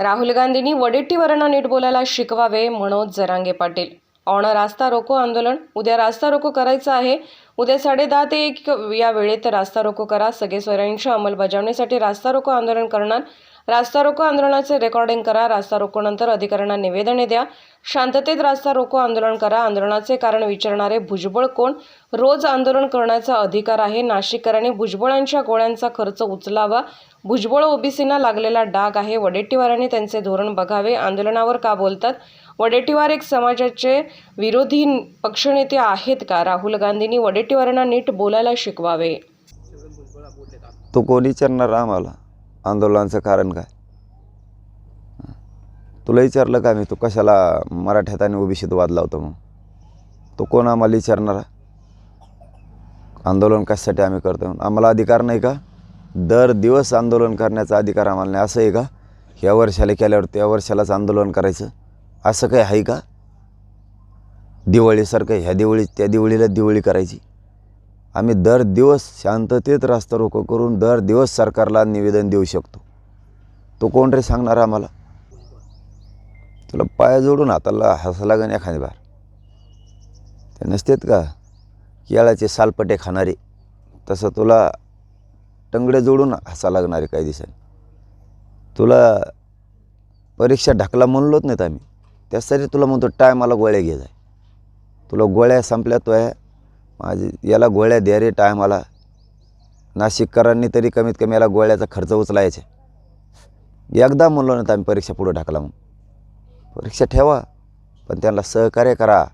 राहुल गांधींनी वडेट्टीवारांना नीट बोलायला शिकवावे मनोज जरांगे पाटील. ऑन रास्ता रोको आंदोलन उद्या रास्ता रोको करायचं आहे. उद्या साडे दहा ते एक या वेळेत रास्ता रोको करा. सगळे स्वरांच्या अंमलबजावणीसाठी रास्ता रोको आंदोलन करणार. रास्ता रोको आंदोलनाचे रेकॉर्डिंग करा. रास्ता रोकोनंतर अधिकाऱ्यांना निवेदने द्या. शांततेत रास्ता रोको आंदोलन करा. आंदोलनाचे कारण विचारणारे भुजबळ कोण? रोज आंदोलन करण्याचा अधिकार आहे. नाशिककरांनी भुजबळांच्या गोळ्यांचा खर्च उचलावा. भुजबळ ओबीसींना लागलेला डाग आहे. वडेट्टीवारांनी त्यांचे धोरण बघावे. आंदोलनावर का बोलतात? वडेट्टीवार एक समाजाचे विरोधी पक्षनेते आहेत का? राहुल गांधींनी वडेट्टीवारांना नीट बोलायला शिकवावे. तो कोणी विचारणार आम्हाला? आंदोलनाचं कारण काय? तुला विचारलं का मी? तू कशाला मराठ्यात आणि ओबीसीत वाद लावतो मग? तो कोण आम्हाला विचारणार? आंदोलन कशासाठी आम्ही करतो म्हणून? आम्हाला अधिकार नाही का? दर दिवस आंदोलन करण्याचा अधिकार आम्हाला नाही. असं आहे का? ह्या वर्षाला केल्यावर त्या वर्षालाच आंदोलन करायचं? असं काही आहे का? दिवाळीसारखं ह्या दिवाळी त्या दिवाळीला दिवाळी करायची. आम्ही दर दिवस शांततेत रास्ता रोको करून दर दिवस सरकारला निवेदन देऊ शकतो. तो कोण रे सांगणार आम्हाला? तुला पाया जोडून हाताला हसा लागन एखादी बार. ते नसतेत का? केळाचे सालपटे खाणारे. तसं तुला टंगडे जोडून हसा लागणारे काही दिवसांनी तुला परीक्षा ढकला म्हणलोच नाहीत आम्ही. त्यासाठी तुला म्हणतो टायमाला गोळ्या घे जाय. तुला गोळ्या संपल्या तो आहे. माझी याला गोळ्या द्या रे टायमाला नाशिककरांनी तरी कमीत कमी याला गोळ्याचा खर्च उचलायचे. एकदा म्हणलो नाही तर आम्ही परीक्षा पुढं ढकला मग परीक्षा ठेवा पण त्यांना सहकार्य करा.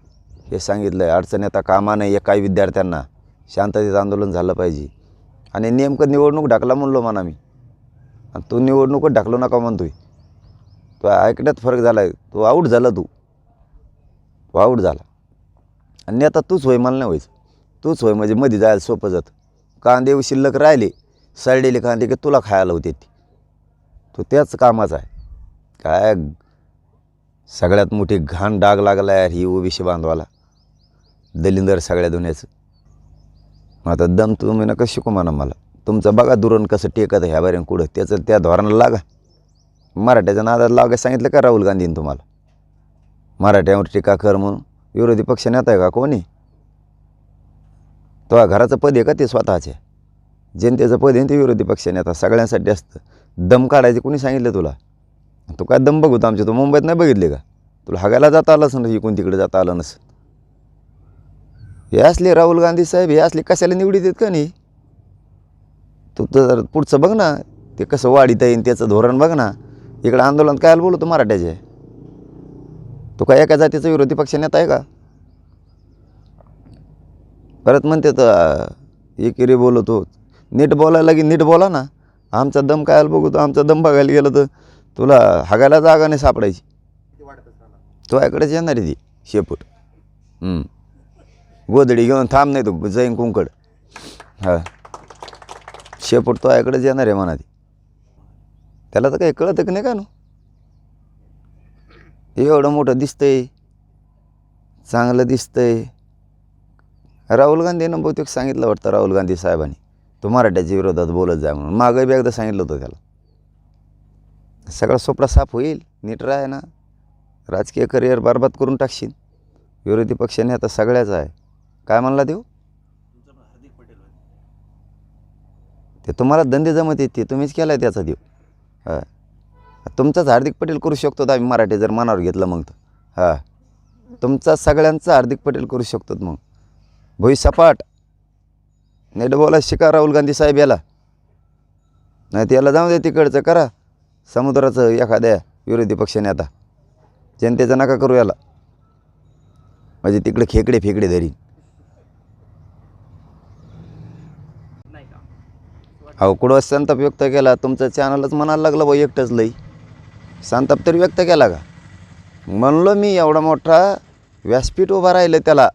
हे सांगितलं आहे अडचण येता कामा नाही या काही विद्यार्थ्यांना शांततेचं आंदोलन झालं पाहिजे. आणि नेमकं निवडणूक ढकला म्हणलो म्हणा मी. आणि तू निवडणूकच ढाकलो नका म्हणतोय. तो ऐकण्यात फरक झाला आहे तो आऊट झाला तू. तो आऊट झाला. आणि आता तूच होय मला नाही व्हायचं. तूच होय म्हणजे मध्ये जायला सोपं जातं. कांदे शिल्लक राहिले. सडलेले कांदे की तुला खायला होते ती. तो त्याच कामाचा आहे. काय? सगळ्यात मोठी घाण डाग लागला यार ही ओबीसी बांधवाला. दलिंदर सगळ्या दुन्याचं. मग आता दम तुम्ही नका शिकू म्हणा मला. तुमचं बघा दुरण कसं टेकत ह्या बारीन कुठं. त्याचं त्या धोरणाला लागा. मराठ्याच्या नादात लागायला सांगितलं का राहुल गांधीने तुम्हाला? मराठ्यावर टीका कर म्हणून. विरोधी पक्ष नेता आहे का कोणी? तो घराचं पद आहे का ते स्वतःचे? जनतेचं पद आहे ना ते विरोधी पक्ष नेता. सगळ्यांसाठी असतं. दम काढायचे कोणी सांगितलं तुला? तू काय दम बघतो आमच्या. तू मुंबईत नाही बघितले का? तुला हागायला जाता आलं असं इकडून तिकडे जाता आलं नसं हे असले राहुल गांधी साहेब हे असले कशाला निवडीत आहेत का नाही? तू तर पुढचं बघ ना ते कसं वाढीत येईन त्याचं धोरण बघ ना. इकडं आंदोलन कायला बोलतो मराठ्याचे? तो काय एका जातीचा विरोधी पक्ष नेता आहे का? परत म्हणते तर एकेरी बोलतो नीट बोलायला की नीट बोला ना. आमचा दम काय बघतो आमचा दम बघायला गेलं तर तुला हागायला जागा नाही सापडायची. तो याकडेच येणार आहे ती शेपूट. गोधडी घेऊन थांब नाही तो जाईन कुंकड. हा. शेपूट तो आयकडेच येणार आहे म्हणा ती त्याला तर काही कळतं की नाही का नो? एवढं मोठं दिसतंय. चांगलं दिसतंय. राहुल गांधीनं बहुतेक सांगितलं वाटतं राहुल गांधी साहेबांनी. तो मराठ्याच्या विरोधात बोलत जा म्हणून. मागं बी एकदा सांगितलं होतं त्याला. सगळा सोपडा साफ होईल. नीट आहे ना. राजकीय करिअर बरबाद करून टाकशील. विरोधी पक्षाने आता सगळ्याच आहे. काय म्हणला देऊ? ते तुम्हाला धंदे जमत येते तुम्हीच केला आहे त्याचा देव. हां. तुमचाच हार्दिक पटेल करू शकतो आम्ही मराठी जर मनावर घेतलं मग तर. हां. तुमचा सगळ्यांचा हार्दिक पटेल करू शकतो मग. भुईसपाट नेट बोला शिका राहुल गांधी साहेब याला. नाही त्याला जाऊ दे तिकडचं करा. समुद्राचं एखाद्या विरोधी पक्षाने आता जनतेचं नका करू याला. म्हणजे तिकडे खेकडे फेकडे धरी अहो कुठं संताप व्यक्त केला? तुमचं चॅनलच म्हणायला लागलं बा एकटंच लई. संताप तरी व्यक्त केला का? म्हणलो मी एवढा मोठा व्यासपीठ उभा राहिलं त्याला.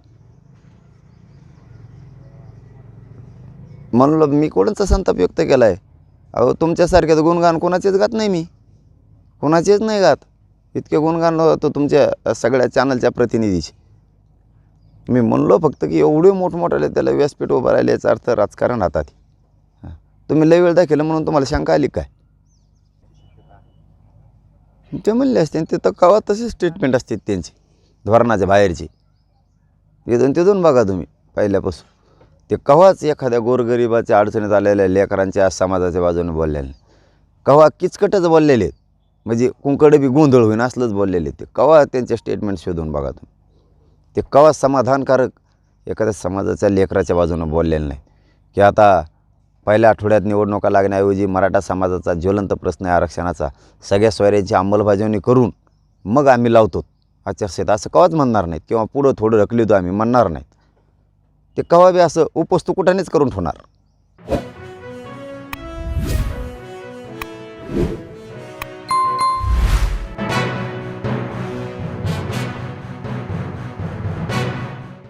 म्हणलो मी कोणाचा संताप व्यक्त केला आहे अहो तुमच्यासारखे तर गुणगान कोणाचेच गात नाही मी. कोणाचेच नाही गात. इतके गुणगान होतो तुमच्या सगळ्या चॅनलच्या प्रतिनिधीचे. मी म्हणलो फक्त की एवढे मोठमोठाले त्याला व्यासपीठ उभं राहिले याचा अर्थ राजकारण हातात तुम्ही लय वेळ दाखवलं म्हणून तुम्हाला शंका आली काय? ते म्हणले असते ते तर कवा तसेच स्टेटमेंट असते त्यांची धोरणाच्या बाहेरची. तिथून तिथून बघा तुम्ही पहिल्यापासून. ते कव्हाच एखाद्या गोरगरिबाच्या अडचणीत आलेल्या लेकरांच्या समाजाच्या बाजूने बोललेले. नाही कव्हा किचकटच बोललेले. आहेत म्हणजे कुंकडे बी गोंधळ होईन असलंच बोललेले आहेत ते. कवा त्यांचे स्टेटमेंट शोधून बघा तुम्ही. ते कवा समाधानकारक एखाद्या समाजाच्या लेकराच्या बाजूनं बोललेलं नाही. की आता पहिल्या आठवड्यात निवडणुका लागण्याऐवजी मराठा समाजाचा ज्वलंत प्रश्न आहे आरक्षणाचा. सगळ्या सोयऱ्यांची अंमलबजावणी करून मग आम्ही लावतो. आचारसंहिता असं कवाच म्हणणार नाहीत किंवा पुढं थोडं ढकलतो आम्ही म्हणणार नाहीत. ते कवा बी असं उपस्तुकुटानेच करून ठेवणार.